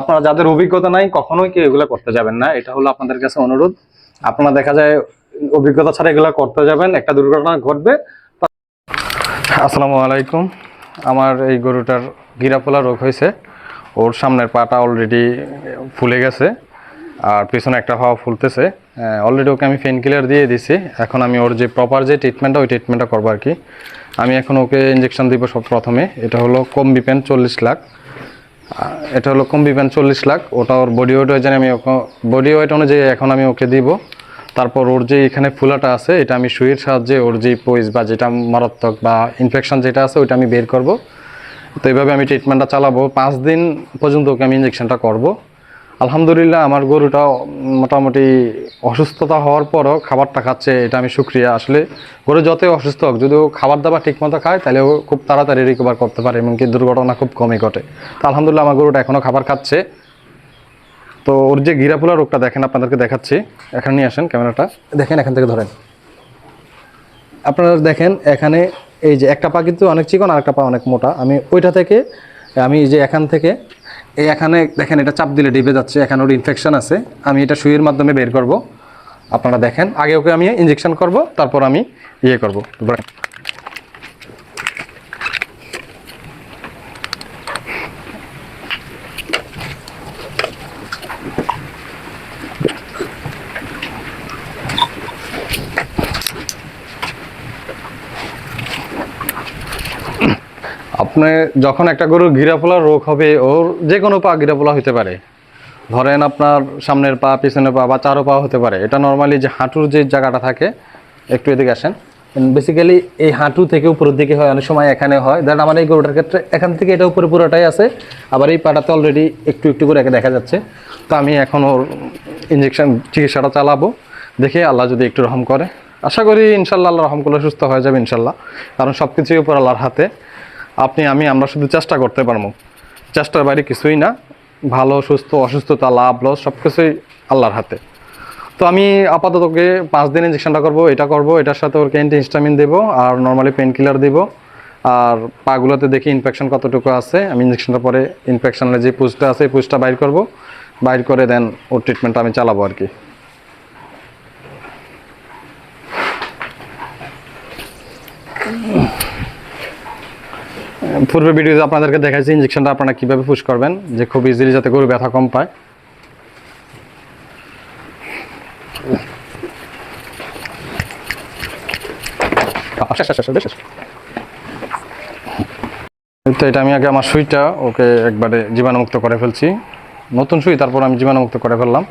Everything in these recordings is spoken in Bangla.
আপনারা যাদের অভিজ্ঞতা নাই, কখনোই কি এগুলো করতে যাবেন না। এটা হলো আপনাদের কাছে অনুরোধ। আপনারা দেখা যায় অভিজ্ঞতা ছাড়া এগুলো করতে যাবেন, একটা দুর্ঘটনা ঘটবে। আসসালামু আলাইকুম। আমার এই গরুটার গিরাপোলা রোগ হয়েছে। ওর সামনের পাটা অলরেডি ফুলে গেছে আর পিছনে একটা হাওয়া ফুলতেছে। অলরেডি ওকে আমি পেন কিলার দিয়ে দিছি। এখন আমি ওর যে প্রপার যে ট্রিটমেন্টটা ওই ট্রিটমেন্টটা করব আর কি। আমি এখন ওকে ইঞ্জেকশন দিব সব প্রথমে। এটা হলো কম্বি পেন চল্লিশ লাখ। এটা হলো কম্বি প্যান্ট চল্লিশ লাখ। ওটা ওর বডি ওয়েট হয়ে আমি বডি ওয়েট অনুযায়ী এখন আমি ওকে দিব। তারপর ওর যে এখানে ফুলাটা আছে, এটা আমি সুইয়ের সাহায্যে ওর যে পয়স বা যেটা মারাত্মক বা ইনফেকশন যেটা আছে, ওইটা আমি বের করব। তো এইভাবে আমি ট্রিটমেন্টটা চালাবো। পাঁচ দিন পর্যন্ত ওকে আমি ইঞ্জেকশনটা করব। আলহামদুলিল্লাহ, আমার গরুটা মোটামুটি অসুস্থতা হওয়ার পরও খাবারটা খাচ্ছে, এটা আমি সুক্রিয়া আসলে গরু যতই অসুস্থ হোক, যদি খাবার দাবার ঠিকমতো খায়, তাহলে ও খুব তাড়াতাড়ি রিকভার করতে পারে, এমনকি দুর্ঘটনা খুব কমই ঘটে। তো আলহামদুলিল্লাহ, আমার গরুটা এখনও খাবার খাচ্ছে। তো ওর যে গিরাফুলা রোগটা দেখেন, আপনাদেরকে দেখাচ্ছি। এখানে নিয়ে আসেন ক্যামেরাটা। দেখেন, এখান থেকে ধরেন। আপনারা দেখেন, এখানে এই যে একটা পা কিন্তু অনেক চিকন আর একটা পা অনেক মোটা। আমি ওইটা থেকে, আমি যে এখান থেকে এই এখানে দেখেন, এটা চাপ দিলে ডিবে যাচ্ছে, এখানে ওর ইনফেকশন আছে। আমি এটা সুইয়ের মাধ্যমে বের করব। আপনারা দেখেন, আগে ওকে আমি ইঞ্জেকশন করব, তারপর আমি ইয়ে করব। আপনি যখন একটা গরুর গিরাপোলা রোগ হবে, ওর যে কোনো পা গিরাপোলা হতে পারে। ধরেন আপনার সামনের পা, পিছনের পা বা চারো পা হতে পারে। এটা নর্মালি যে হাঁটুর যে জায়গাটা থাকে, একটু এদিকে আসেন। বেসিক্যালি এই হাঁটু থেকে উপরের দিকে হয়, অনেক সময় এখানে হয়। দেন আমার এই গরুটার ক্ষেত্রে এখান থেকে এটা উপরে পুরোটাই আছে। আবার এই পাটাতে অলরেডি একটু একটু করে দেখা যাচ্ছে। তো আমি এখন ওর ইঞ্জেকশন চিকিৎসাটা চালাবো। দেখে আল্লাহ যদি একটু রহম করে। আশা করি ইনশাল্লাহ আল্লাহ রহম করলে সুস্থ হয়ে যাবে ইনশাল্লাহ। কারণ সব কিছুই উপর আল্লাহর হাতে। আপনি, আমি, আমরা শুধু চেষ্টা করতে পারব। চেষ্টার বাইরে কিছুই না। ভালো, সুস্থ, অসুস্থতা, লাভ, লস সব কিছুই আল্লাহর হাতে। তো আমি আপাতত ওকে পাঁচ দিন ইঞ্জেকশনটা করব, এটা করব, এটার সাথে ওকে অ্যান্টি হিস্টামিন দেবো, আর নর্মালি পেন কিলার দেবো। আর পাগুলোতে দেখি ইনফেকশন কতটুকু আছে। আমি ইঞ্জেকশনটা পরে ইনফেকশনের যে পুজটা আছে, এই পুজটা বাইর করব। বাইর করে দেন ওর ট্রিটমেন্টটা আমি চালাবো আর কি। পূর্বে ভিডিওতে আপনাদেরকে দেখাইছি ইঞ্জেকশনটা আপনারা কীভাবে পুশ করবেন যে খুব ইজিলি যাতে গরু ব্যথা কম পায়। আচ্ছা, আচ্ছা, আচ্ছা। তো এটা আমি আগে আমার সুইটা ওকে একবারে জীবাণুমুক্ত করে ফেলছি। নতুন সুই তারপর আমি জীবাণুমুক্ত করে ফেললাম।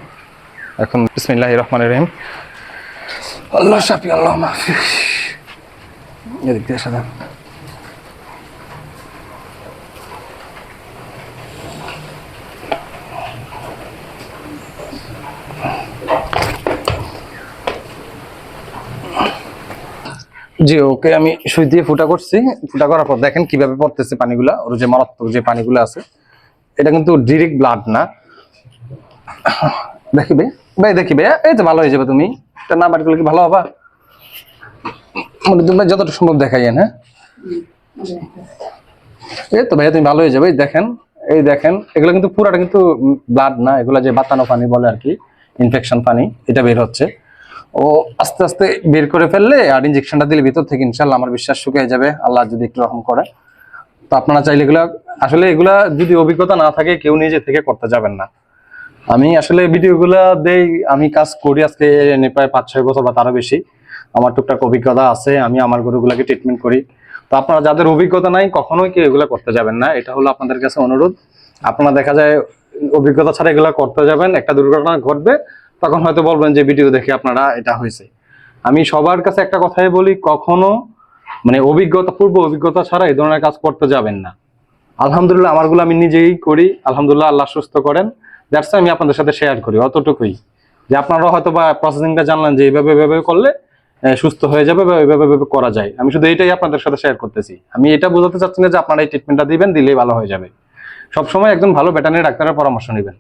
এখন বিসমিল্লাহ রহমান রহিম। আল্লাহ সাফি আল্লাহ মাফি এদিক দিয়ে সাদা জি, ওকে আমি সুই দিয়ে ফুটা করছি। ফুটা করার পর দেখেন কীভাবে পড়তেছে পানিগুলা। ওর যে মারাত্মক যে পানিগুলো আছে, এটা কিন্তু ডিরেক্ট ব্লাড না। দেখিবে ভাই দেখিবে এই তো ভালো হয়ে যাবে তুমি। এটা না বাড়ি কি ভালো হবা? মানে তুমি যতটা সম্ভব দেখাইয়েন হ্যাঁ? এই তো ভাইয়া তুমি ভালো হয়ে যাবে। দেখেন, এই দেখেন, এগুলো কিন্তু পুরাটা কিন্তু ব্লাড না। এগুলো যে বাতানো পানি বলে আর কি। ইনফেকশন পানি, এটা বের হচ্ছে। ও আস্তে আস্তে বের করে ফেললে আর ইঞ্জেকশনটা দিলে ভিতর থেকে ইনশাল্লাহ আমার বিশ্বাস শুকিয়ে যাবে, আল্লাহ যদি একটু রকম করে। তো আপনারা চাইলে এগুলা, আসলে এগুলা যদি অভিজ্ঞতা না থাকে, কেউ নিজে থেকে করতে যাবেন না। আমি আসলে ভিডিওগুলা দেই, আমি কাজ করি আজকে প্রায় পাঁচ ছয় বছর বা তারও বেশি। আমার টুকটাক অভিজ্ঞতা আছে, আমি আমার গরুগুলাকে ট্রিটমেন্ট করি। তো আপনারা যাদের অভিজ্ঞতা নাই, কখনোই কেউ এগুলা করতে যাবেন না। এটা হলো আপনাদের কাছে অনুরোধ। আপনারা দেখা যায় অভিজ্ঞতা ছাড়া এগুলা করতে যাবেন, একটা দুর্ঘটনা ঘটবে, তখন হয়তো বলবেন যে ভিডিও দেখে আপনারা এটা হয়েছে। আমি সবার কাছে একটা কথাই বলি, কখনো মানে অভিজ্ঞতা, পূর্ব অভিজ্ঞতা ছাড়া এই ধরনের কাজ করতে যাবেন না। আলহামদুলিল্লাহ, আমারগুলো আমি নিজেই করি, আলহামদুলিল্লাহ আল্লাহ সুস্থ করেন দ্যাটস আমি আপনাদের সাথে শেয়ার করি, অতটুকুই। যে আপনারা হয়তো বা প্রসেসিংটা জানলেন যে এইভাবে এভাবে করলে সুস্থ হয়ে যাবে বা এইভাবে এইভাবে করা যায়। আমি শুধু এইটাই আপনাদের সাথে শেয়ার করতেছি। আমি এটা বোঝাতে চাচ্ছি না যে আপনারা এই ট্রিটমেন্টটা দিবেন, দিলেই ভালো হয়ে যাবে। সবসময় একজন ভালো ভেটারিনারি ডাক্তারের পরামর্শ নেবেন।